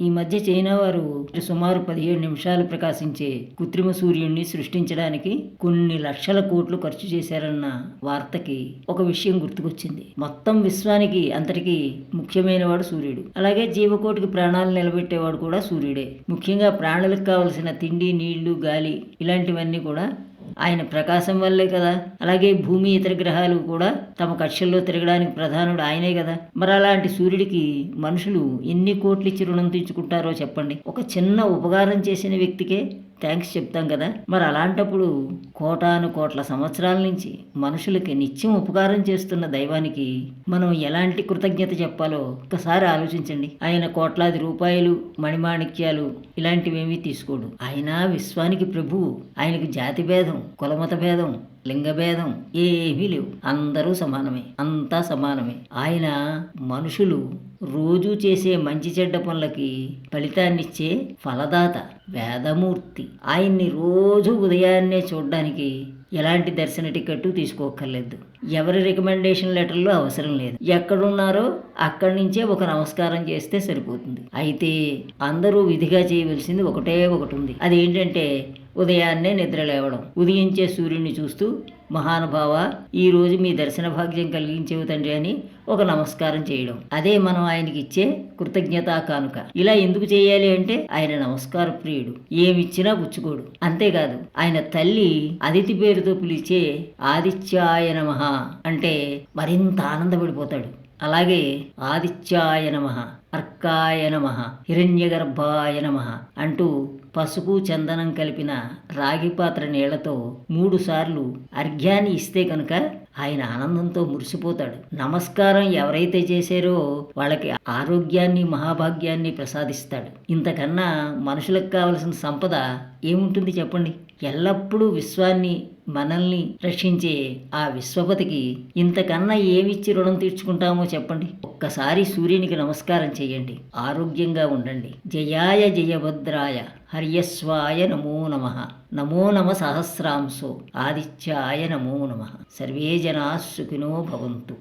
ఈ మధ్య చైనా వారు సుమారు పదిహేడు నిమిషాలు ప్రకాశించే కృత్రిమ సూర్యుడిని సృష్టించడానికి కొన్ని లక్షల కోట్లు ఖర్చు చేశారన్న వార్తకి ఒక విషయం గుర్తుకొచ్చింది. మొత్తం విశ్వానికి అంతటికీ ముఖ్యమైన వాడు సూర్యుడు. అలాగే జీవకోటికి ప్రాణాలు నిలబెట్టేవాడు కూడా సూర్యుడే. ముఖ్యంగా ప్రాణులకు కావలసిన తిండి నీళ్ళు గాలి ఇలాంటివన్నీ కూడా ఆయన ప్రకాశం వల్లే కదా. అలాగే భూమి ఇతర గ్రహాలు కూడా తమ కక్షల్లో తిరగడానికి ప్రధానుడు ఆయనే కదా. మరి అలాంటి సూర్యుడికి మనుషులు ఎన్ని కోట్లు ఇచ్చి రుణం తీర్చుకుంటారో చెప్పండి. ఒక చిన్న ఉపకారం చేసిన వ్యక్తికే థ్యాంక్స్ చెప్తాం కదా. మరి అలాంటప్పుడు కోటాను కోట్ల సంవత్సరాల నుంచి మనుషులకి నిత్యం ఉపకారం చేస్తున్న దైవానికి మనం ఎలాంటి కృతజ్ఞత చెప్పాలో ఒక్కసారి ఆలోచించండి. ఆయన కోట్లాది రూపాయలు మణిమాణిక్యాలు ఇలాంటివేమీ తీసుకోడు. ఆయన విశ్వానికి ప్రభువు ఆయనకు జాతి భేదం కులమత భేదం లింగభేదం ఏమీ లేవు. అందరూ సమానమే అంతా సమానమే. ఆయన మనుషులు రోజు చేసే మంచి చెడ్డ పనులకి ఫలితాన్నిచ్చే ఫలదాత. వేదమూర్తి. ఆయన్ని రోజు ఉదయాన్నే చూడడానికి ఎలాంటి దర్శన టికెట్ తీసుకోక్కర్లేదు. ఎవరి రికమెండేషన్ లెటర్లు అవసరం లేదు. ఎక్కడున్నారో అక్కడి నుంచే ఒక నమస్కారం చేస్తే సరిపోతుంది. అయితే అందరూ విధిగా చేయవలసింది ఒకటే ఒకటి ఉంది. అదేంటంటే ఉదయాన్నే నిద్ర లేవడం. ఉదయించే సూర్యుడిని చూస్తూ మహానుభావ ఈరోజు మీ దర్శన భాగ్యం కలిగించేవు తండ్రి అని ఒక నమస్కారం చేయడం. అదే మనం ఆయనకి ఇచ్చే కృతజ్ఞతా కానుక. ఇలా ఎందుకు చేయాలి అంటే ఆయన నమస్కార ప్రియుడు. ఏమిచ్చినా పుచ్చుకోడు. అంతేకాదు ఆయన తల్లి అదితి పేరుతో పిలిచే ఆదిత్యాయ నమః అంటే మరింత ఆనందపడిపోతాడు. అలాగే ఆదిత్యాయ నమ అర్కాయ నమ హిరణ్యగర్భాయ నమ అంటూ పసుపు చందనం కలిపిన రాగి పాత్ర నీళ్ళతో మూడు సార్లు అర్ఘ్యాన్ని ఇస్తే కనుక ఆయన ఆనందంతో మురిసిపోతాడు. నమస్కారం ఎవరైతే చేశారో వాళ్ళకి ఆరోగ్యాన్ని మహాభాగ్యాన్ని ప్రసాదిస్తాడు. ఇంతకన్నా మనుషులకు కావలసిన సంపద ఏముంటుంది చెప్పండి? ఎల్లప్పుడూ విశ్వాన్ని మనల్ని రక్షించే ఆ విశ్వపతికి ఇంతకన్నా ఏమిచ్చి రుణం తీర్చుకుంటామో చెప్పండి. ఒక్కసారి సూర్యునికి నమస్కారం చేయండి. ఆరోగ్యంగా ఉండండి. జయాయ జయభద్రాయ హర్యస్వాయ నమో నమ. నమో నమ సహస్రాంశో. ఆదిత్యాయ నమో నమ. సర్వే జనా సుఖినో భవంతు.